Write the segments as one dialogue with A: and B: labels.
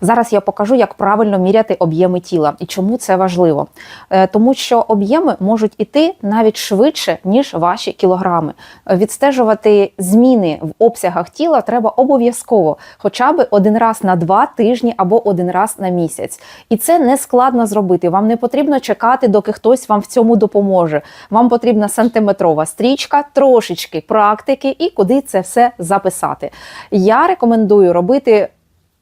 A: Зараз я покажу, як правильно міряти об'єми тіла і чому це важливо. Е, Тому що об'єми можуть іти навіть швидше, ніж ваші кілограми. Е, Відстежувати зміни в обсягах тіла треба обов'язково, хоча б один раз на два тижні або один раз на місяць. І це не складно зробити. Вам не потрібно чекати, доки хтось вам в цьому допоможе. Вам потрібна сантиметрова стрічка, трошечки практики і куди це все записати. Я рекомендую робити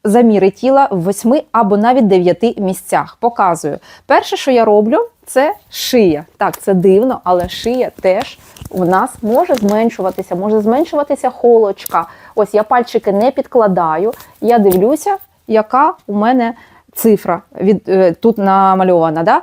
A: заміри тіла в восьми або навіть дев'яти місцях. Показую. Перше, що я роблю, це шия. Так, це дивно, але шия теж у нас може зменшуватися, може зменшуватися холочка. Ось я пальчики не підкладаю, я дивлюся, яка у мене цифра від, е, тут намальована. Да?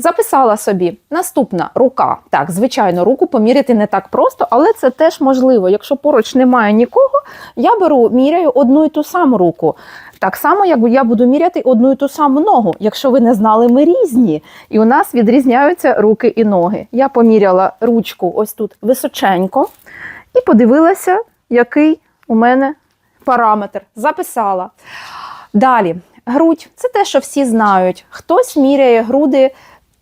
A: Записала собі. Наступна рука. Так, звичайно, руку поміряти не так просто, але це теж можливо. Якщо поруч немає нікого, я беру, міряю одну і ту саму руку. Так само, як я буду міряти одну і ту саму ногу. Якщо ви не знали, ми різні. І у нас відрізняються руки і ноги. Я поміряла ручку ось тут височенько і подивилася, який у мене параметр. Записала. Далі, грудь це те, що всі знають. Хтось міряє груди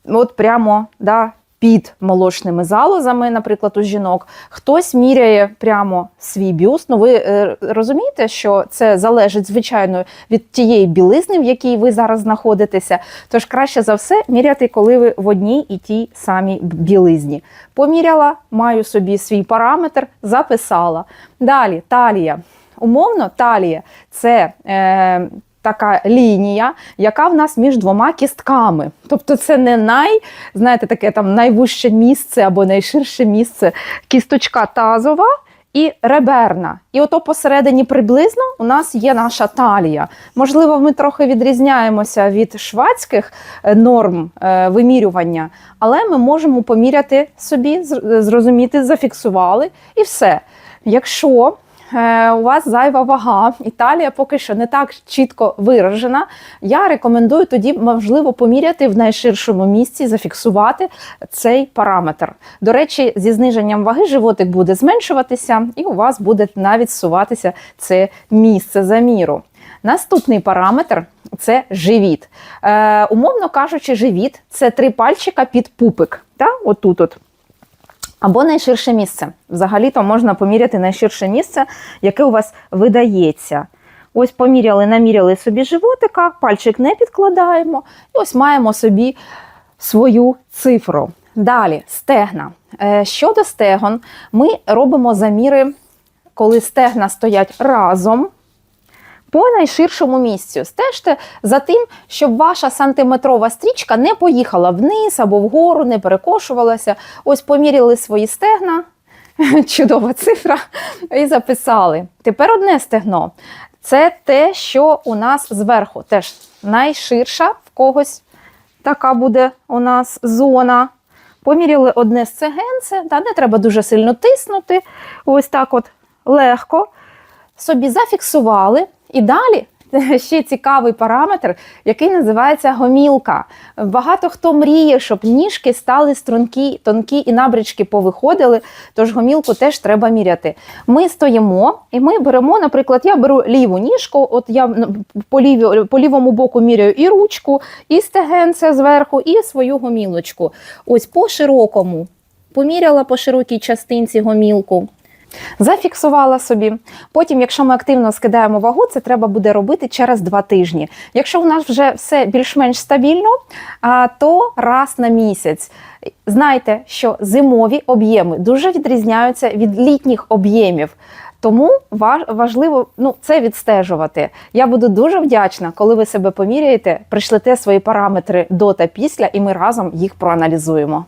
A: от прямо да, під молочними залозами, наприклад, у жінок. Хтось міряє прямо свій бюст. Ну, ви е, розумієте, що це залежить, звичайно, від тієї білизни, в якій ви зараз знаходитеся. Тож краще за все міряти, коли ви в одній і тій самій білизні. Поміряла, маю собі свій параметр, записала. Далі талія. Умовно, талія це е, така лінія, яка в нас між двома кістками. Тобто це не най, знаєте, таке там найвужче місце або найширше місце кісточка тазова. І реберна. І ото посередині приблизно у нас є наша талія. Можливо, ми трохи відрізняємося від швадських е, норм е, вимірювання, але ми можемо поміряти собі, зрозуміти, зафіксували і все. Якщо е, у вас зайва вага, і талія поки що не так чітко виражена. Я рекомендую тоді, можливо, поміряти в найширшому місці, зафіксувати цей параметр. До речі, зі зниженням ваги животик буде зменшуватися, і у вас буде навіть зсуватися це місце заміру. Наступний параметр це живіт. Е, умовно кажучи, живіт це три пальчика під пупик. Та? Отут от. Або найширше місце. Взагалі-то можна поміряти найширше місце, яке у вас видається. Ось поміряли, наміряли собі животика, пальчик не підкладаємо, і ось маємо собі свою цифру. Далі стегна. Е, Щодо стегон, ми робимо заміри, коли стегна стоять разом по найширшому місцю. Стежте за тим, щоб ваша сантиметрова стрічка не поїхала вниз або вгору, не перекошувалася. Ось поміряли свої стегна, чудова цифра, і записали. Тепер одне стегно. Це те, що у нас зверху. Теж найширша в когось така буде у нас зона. Поміряли одне сцегенце, та не треба дуже сильно тиснути. Ось так от легко собі зафіксували. І далі ще цікавий параметр, який називається гомілка. Багато хто мріє, щоб ніжки стали стрункі, тонкі і набрячки повиходили, тож гомілку теж треба міряти. Ми стоїмо і ми беремо, наприклад, я беру ліву ніжку, от я по, ліві, по лівому боку міряю і ручку, і стегенце зверху, і свою гомілочку. Ось по широкому. Поміряла по широкій частинці гомілку. Зафіксувала собі. Потім, якщо ми активно скидаємо вагу, це треба буде робити через два тижні. Якщо у нас вже все більш-менш стабільно, то раз на місяць. Знайте, що зимові об'єми дуже відрізняються від літніх об'ємів. Тому важливо ну, це відстежувати. Я буду дуже вдячна, коли ви себе поміряєте, пришлете свої параметри до та після, і ми разом їх проаналізуємо.